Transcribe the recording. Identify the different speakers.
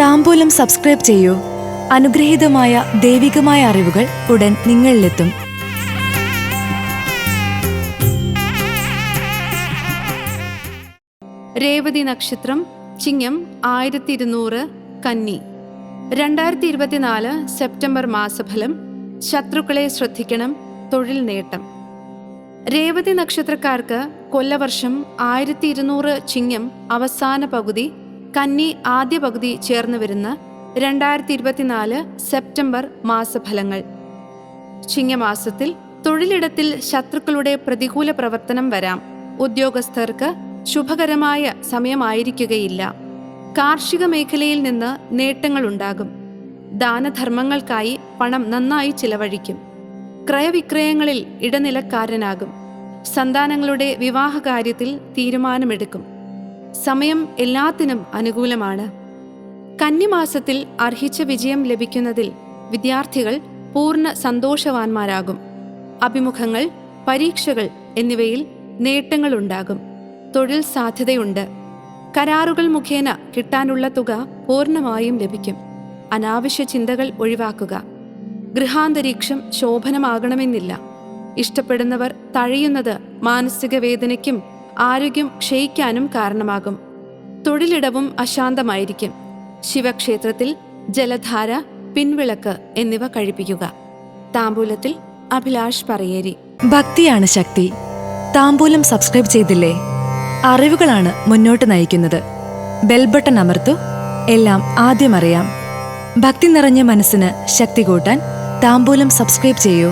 Speaker 1: താമ്പൂലം subscribe ചെയ്യൂ. അനുഗ്രഹീതമായ ദൈവികമായ അറിവുകൾ ഉടൻ നിങ്ങളിലെത്തും.
Speaker 2: രേവതി നക്ഷത്രം ചിങ്ങം ആയിരത്തി ഇരുന്നൂറ് കന്നി. രണ്ടായിരത്തി ഇരുപത്തിനാല് സെപ്റ്റംബർ മാസഫലം ശത്രുക്കളെ ശ്രദ്ധിക്കണം തൊഴിൽ നേട്ടം. രേവതി നക്ഷത്രക്കാർക്ക് കൊല്ലവർഷം ആയിരത്തി ഇരുന്നൂറ് ചിങ്ങം അവസാന പകുതി കന്നി ആദ്യ പകുതി ചേർന്ന് വരുന്ന രണ്ടായിരത്തി ഇരുപത്തിനാല് സെപ്റ്റംബർ മാസഫലങ്ങൾ. ചിങ്ങമാസത്തിൽ തൊഴിലിടത്തിൽ ശത്രുക്കളുടെ പ്രതികൂല പ്രവർത്തനം വരാം. ഉദ്യോഗസ്ഥർക്ക് ശുഭകരമായ സമയമായിരിക്കുകയില്ല. കാർഷിക മേഖലയിൽ നിന്ന് നേട്ടങ്ങളുണ്ടാകും. ദാനധർമ്മങ്ങൾക്കായി പണം നന്നായി ചിലവഴിക്കും. ക്രയവിക്രയങ്ങളിൽ ഇടനിലക്കാരനാകും. സന്താനങ്ങളുടെ വിവാഹകാര്യത്തിൽ തീരുമാനമെടുക്കും. സമയം എല്ലാത്തിനും അനുകൂലമാണ്. കന്നിമാസത്തിൽ അർഹിച്ച വിജയം ലഭിക്കുന്നതിൽ വിദ്യാർത്ഥികൾ പൂർണ സന്തോഷവാന്മാരാകും. അഭിമുഖങ്ങൾ പരീക്ഷകൾ എന്നിവയിൽ നേട്ടങ്ങളുണ്ടാകും. തൊഴിൽ സാധ്യതയുണ്ട്. കരാറുകൾ മുഖേന കിട്ടാനുള്ള തുക പൂർണമായും ലഭിക്കും. അനാവശ്യ ചിന്തകൾ ഒഴിവാക്കുക. ഗൃഹാന്തരീക്ഷം ശോഭനമാകണമെന്നില്ല. ഇഷ്ടപ്പെടുന്നവർ തഴയുന്നത് മാനസിക വേദനയ്ക്കും ആരോഗ്യം ക്ഷയിക്കാനും കാരണമാകും. തൊഴിലിടവും അശാന്തമായിരിക്കും. ശിവക്ഷേത്രത്തിൽ ജലധാര പിൻവിളക്ക് എന്നിവ കഴിപ്പിക്കുക. താമ്പൂലത്തിൽ അഭിലാഷ് പറയേരി.
Speaker 1: ഭക്തിയാണ് ശക്തി. താമ്പൂലം സബ്സ്ക്രൈബ് ചെയ്തില്ലേ? അറിവുകളാണ് മുന്നോട്ട് നയിക്കുന്നത്. ബെൽബട്ടൺ അമർത്തു. എല്ലാം ആദ്യം അറിയാം. ഭക്തി നിറഞ്ഞ മനസ്സിന് ശക്തി കൂട്ടാൻ താമ്പൂലം സബ്സ്ക്രൈബ് ചെയ്യൂ.